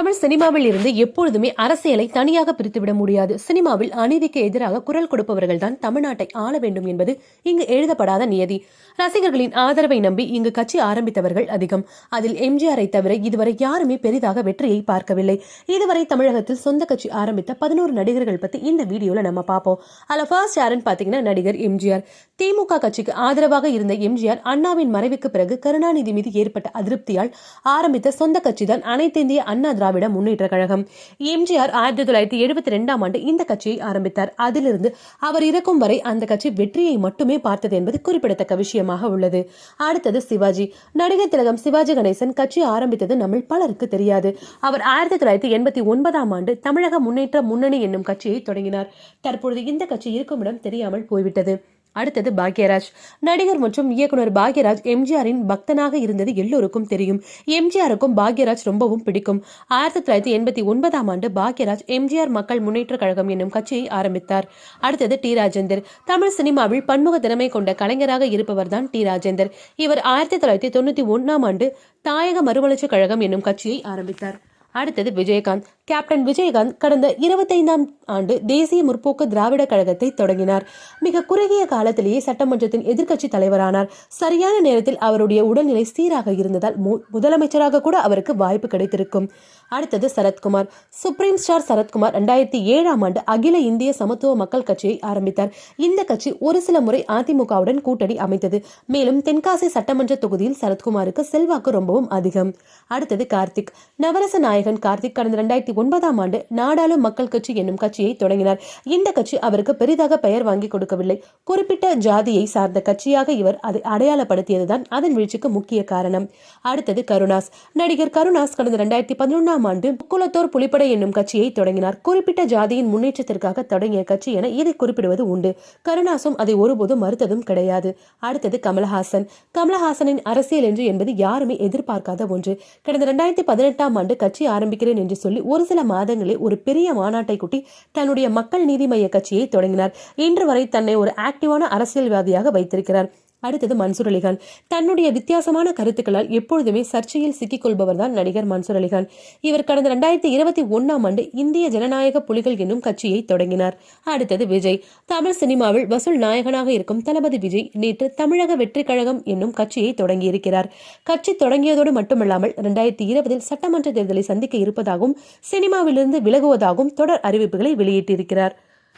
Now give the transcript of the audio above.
தமிழ் சினிமாவில் இருந்து எப்பொழுதுமே அரசியலை தனியாக பிரித்துவிட முடியாது. சினிமாவில் அநீதிக்கு எதிராக குரல் கொடுப்பவர்கள் தான் தமிழ்நாட்டை ஆள வேண்டும் என்பது இங்கு எழுதப்படாத நியதி. ரசிகர்களின் ஆதரவை நம்பி இங்கு கட்சி ஆரம்பித்தவர்கள் அதிகம். அதில் எம்ஜிஆரை தவிர இதுவரை யாருமே பெரிதாக வெற்றியை பார்க்கவில்லை. இதுவரை தமிழகத்தில் சொந்த கட்சி ஆரம்பித்த பதினோரு நடிகர்கள் பத்தி இந்த வீடியோல நம்ம பார்ப்போம் அதுல ஃபர்ஸ்ட் யாருன்னு பாத்தீங்கன்னா நடிகர் எம்ஜிஆர். திமுக கட்சிக்கு ஆதரவாக இருந்த எம்ஜிஆர் அண்ணாவின் மறைவுக்கு பிறகு கருணாநிதி மீது ஏற்பட்ட அதிருப்தியால் ஆரம்பித்த சொந்த கட்சி தான் அனைத்திந்திய அண்ணா திராவிட திராவிட முன்னேற்ற கழகம். எம்ஜிஆர் ஆயிரத்தி தொள்ளாயிரத்தி எழுபத்தி ரெண்டாம் ஆண்டு இந்த கட்சியை ஆரம்பித்தார். அதிலிருந்து அவர் இறக்கும் வரை அந்த கட்சி வெற்றியை மட்டுமே பார்த்தது என்பது குறிப்பிடத்தக்க விஷயமாக உள்ளது. அடுத்தது சிவாஜி. நடிகர் திலகம் சிவாஜி கணேசன் கட்சி ஆரம்பித்தது நம்மில் பலருக்கு தெரியாது. அவர் ஆயிரத்தி தொள்ளாயிரத்தி எண்பத்தி ஒன்பதாம் ஆண்டு தமிழக முன்னேற்ற முன்னணி என்னும் கட்சியை தொடங்கினார். தற்பொழுது இந்த கட்சி இருக்கும் இடம் தெரியாமல் போய்விட்டது. அடுத்தது பாக்யராஜ். நடிகர் மற்றும் இயக்குனர் பாக்யராஜ் எம்ஜிஆரின் பக்தனாக இருந்தது எல்லோருக்கும் தெரியும். எம்ஜிஆருக்கும் பாக்யராஜ் ரொம்பவும் பிடிக்கும். ஆயிரத்தி தொள்ளாயிரத்தி எண்பத்தி ஒன்பதாம் ஆண்டு பாக்யராஜ் எம்ஜிஆர் மக்கள் முன்னேற்ற கழகம் என்னும் கட்சியை ஆரம்பித்தார். அடுத்தது டி. ராஜேந்தர். தமிழ் சினிமாவில் பன்முக திறமை கொண்ட கலைஞராக இருப்பவர் தான் டி. ராஜேந்தர். இவர் ஆயிரத்தி தொள்ளாயிரத்தி தொண்ணூத்தி ஒன்னாம் ஆண்டு தாயக மறுமலர்ச்சி கழகம் என்னும் கட்சியை ஆரம்பித்தார். அடுத்தது விஜயகாந்த். கேப்டன் விஜயகாந்த் கடந்த இருபத்தைந்தாம் ஆண்டு தேசிய முற்போக்கு திராவிட கழகத்தை தொடங்கினார். மிக குறுகிய காலத்திலேயே சட்டமன்றத்தின் எதிர்க்கட்சி தலைவரானார். சரியான நேரத்தில் அவருடைய உடல்நிலை சீராக இருந்ததால் முதலமைச்சராக கூட அவருக்கு வாய்ப்பு கிடைத்திருக்கும். அடுத்தது சரத்குமார். சுப்ரீம் ஸ்டார் சரத்குமார் ரெண்டாயிரத்தி ஏழாம் ஆண்டு அகில இந்திய சமத்துவ மக்கள் கட்சியை ஆரம்பித்தார். இந்த கட்சி ஒரு சில முறை அதிமுகவுடன் கூட்டணி அமைத்தது. மேலும் தென்காசி சட்டமன்ற தொகுதியில் சரத்குமாருக்கு செல்வாக்கு ரொம்பவும் அதிகம். அடுத்தது கார்த்திக். நவரச நாயகன் கார்த்திக் கடந்த ரெண்டாயிரத்தி ஒன்பதாம் ஆண்டு நாடாளு மக்கள் கட்சி என்னும் கட்சியை தொடங்கினார். இந்த கட்சி அவருக்கு பெரிதாக பெயர் வாங்கி கொடுக்கவில்லை. குறிப்பிட்ட ஜாதியை சார்ந்த கட்சியாக இவர் அதை அடையாளப்படுத்தியதுதான் அதன் வீழ்ச்சிக்கு முக்கிய காரணம். அடுத்தது கருணாஸ். நடிகர் கருணாஸ் கடந்த இரண்டாயிரத்தி பதினொன்றாம் ஆண்டு குலத்தோர் புலிப்படை என்னும் கட்சியை தொடங்கினார். குறிப்பிட்ட ஜாதியின் முன்னேற்றத்திற்காக தொடங்கிய கட்சி என இதை குறிப்பிடுவது உண்டு. கருணாசும் அதை ஒருபோதும் மறுத்ததும் கிடையாது. அடுத்தது கமல்ஹாசன். கமல்ஹாசனின் அரசியல் என்று என்பது யாருமே எதிர்பார்க்காத ஒன்று. கடந்த இரண்டாயிரத்தி பதினெட்டாம் ஆண்டு கட்சி ஆரம்பிக்கிறேன் என்று சொல்லி ஒரு சில மாதங்களில் ஒரு பெரிய மாநாட்டை கூட்டி தன்னுடைய மக்கள் நீதி மைய கட்சியை தொடங்கினார். இன்று வரை தன்னை ஒரு ஆக்டிவான அரசியல்வாதியாக வைத்திருக்கிறார். அடுத்தது மன்சூர் அலிகான். தன்னுடைய வித்தியாசமான கருத்துக்களால் எப்பொழுதுமே சர்ச்சையில் சிக்கிக் கொள்பவர் தான் நடிகர் மன்சூர் அலிகான். இவர் கடந்த ரெண்டாயிரத்தி இருபத்தி ஒன்னாம் ஆண்டு இந்திய ஜனநாயக புலிகள் என்னும் கட்சியை தொடங்கினார். அடுத்தது விஜய். தமிழ் சினிமாவில் வசூல் நாயகனாக இருக்கும் தளபதி விஜய் நேற்று தமிழக வெற்றி கழகம் என்னும் கட்சியை தொடங்கியிருக்கிறார். கட்சி தொடங்கியதோடு மட்டுமல்லாமல் ரெண்டாயிரத்தி இருபதில் சட்டமன்ற தேர்தலை சந்திக்க இருப்பதாகவும் சினிமாவிலிருந்து விலகுவதாகவும் தொடர் அறிவிப்புகளை வெளியிட்டிருக்கிறார்.